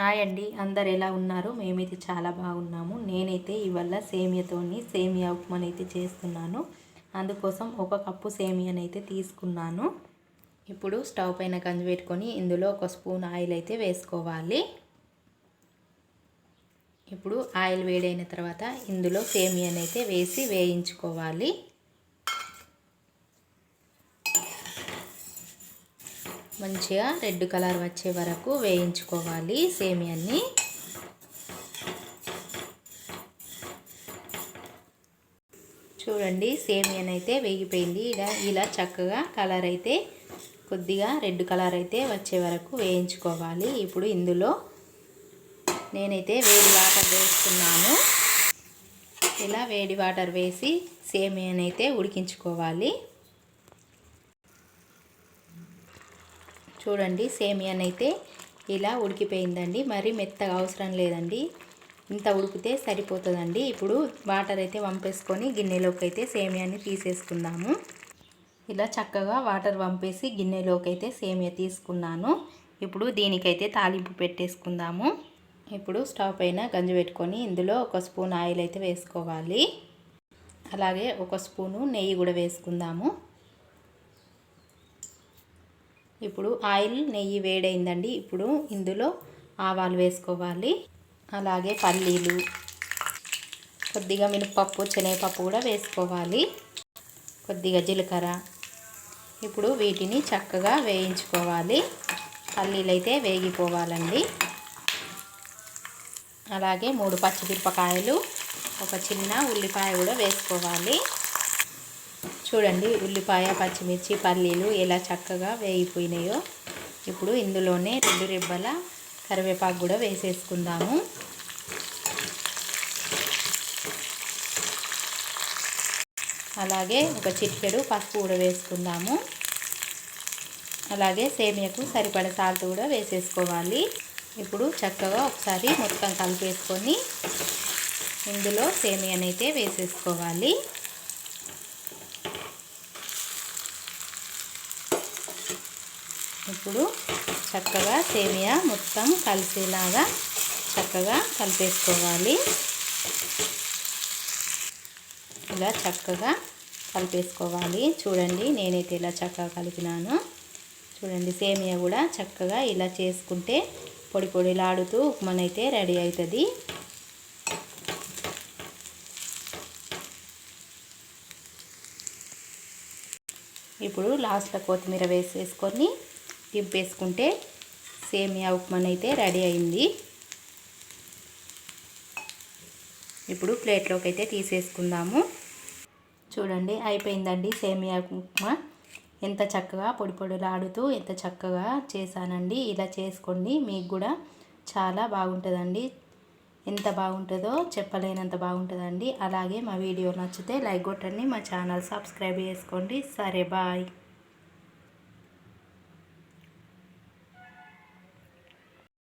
Hi అండి. అందరు ఎలా ఉన్నారు? మేమైతే చాలా బాగున్నాము. నేనైతే ఇవాళ సేమియాతోని సేమియా ఉప్మాని అయితే చేస్తున్నాను. అందుకోసం ఒక కప్పు సేమియాని అయితే తీసుకున్నాను. ఇప్పుడు స్టవ్ పైన గంజి పెట్టుకొని ఇందులో ఒక స్పూన్ ఆయిల్ అయితే వేసుకోవాలి. ఇప్పుడు ఆయిల్ వేడైన తర్వాత ఇందులో సేమియాని అయితే వేసి వేయించుకోవాలి. మంచిగా రెడ్ కలర్ వచ్చే వరకు వేయించుకోవాలి సేమియాన్ని చూడండి సేమియాన్ అయితే వేగిపోయింది. ఇలా ఇలా చక్కగా కలర్ అయితే కొద్దిగా రెడ్ కలర్ అయితే వచ్చే వరకు వేయించుకోవాలి. ఇప్పుడు ఇందులో నేనైతే వేడి వాటర్ వేస్తున్నాను. ఇలా వేడి వాటర్ వేసి సేమియాని అయితే ఉడికించుకోవాలి. చూడండి సేమియాన్ అయితే ఇలా ఉడికిపోయిందండి. మరి మెత్తగా అవసరం లేదండి. ఇంత ఉడికితే సరిపోతుందండి. ఇప్పుడు వాటర్ అయితే వంపేసుకొని గిన్నెలోకి అయితే సేమియాని తీసేసుకుందాము. ఇలా చక్కగా వాటర్ వంపేసి గిన్నెలోకి అయితే సేమియా తీసుకున్నాను. ఇప్పుడు దీనికైతే తాలింపు పెట్టేసుకుందాము. ఇప్పుడు స్టవ్ పైన గంజి పెట్టుకొని ఇందులో ఒక స్పూన్ ఆయిల్ అయితే వేసుకోవాలి. అలాగే ఒక స్పూను నెయ్యి కూడా వేసుకుందాము. ఇప్పుడు ఆయిల్ నెయ్యి వేడైందండి. ఇప్పుడు ఇందులో ఆవాలు వేసుకోవాలి. అలాగే పల్లీలు కొద్దిగా మినపప్పు శనగపప్పు కూడా వేసుకోవాలి. కొద్దిగా జీలకర్ర. ఇప్పుడు వీటిని చక్కగా వేయించుకోవాలి. పల్లీలు అయితే వేగిపోవాలండి. అలాగే మూడు పచ్చిమిరపకాయలు ఒక చిన్న ఉల్లిపాయ కూడా వేసుకోవాలి. చూడండి ఉల్లిపాయ పచ్చిమిర్చి పల్లీలు ఎలా చక్కగా వేగిపోయినాయో. ఇప్పుడు ఇందులోనే రెండు రెబ్బల కరివేపాకు కూడా వేసేసుకుందాము. అలాగే ఒక చిట్కెడు పసుపు కూడా వేసుకుందాము. అలాగే సేమియాకు సరిపడ సాల్ట్ కూడా వేసేసుకోవాలి. ఇప్పుడు చక్కగా ఒకసారి మొత్తం కలిపేసుకొని ఇందులో సేమియానైతే వేసేసుకోవాలి. ఇప్పుడు చక్కగా సేమియా మొత్తం కలిసేలాగా చక్కగా కలిపేసుకోవాలి. ఇలా చక్కగా కలిపేసుకోవాలి. చూడండి నేనైతే ఇలా చక్కగా కలిపినాను. చూడండి సేమియా కూడా చక్కగా ఇలా చేసుకుంటే పొడి పొడిలాడుతూ ఉప్మానైతే రెడీ అవుతుంది ఇప్పుడు లాస్ట్లో కొత్తిమీర వేసేసుకొని దింపేసుకుంటే సేమియా ఉప్మాన్ అయితే రెడీ అయింది. ఇప్పుడు ప్లేట్లోకి అయితే తీసేసుకుందాము. చూడండి అయిపోయిందండి సేమియా ఉప్మా. ఎంత చక్కగా పొడి పొడిలాడుతూ ఎంత చక్కగా చేశానండి. ఇలా చేసుకోండి మీకు కూడా చాలా బాగుంటుందండి. ఎంత బాగుంటుందో చెప్పలేనంత బాగుంటుందండి. అలాగే మా వీడియో నచ్చితే లైక్ కొట్టండి మా ఛానల్ సబ్స్క్రైబ్ చేసుకోండి. సరే బాయ్.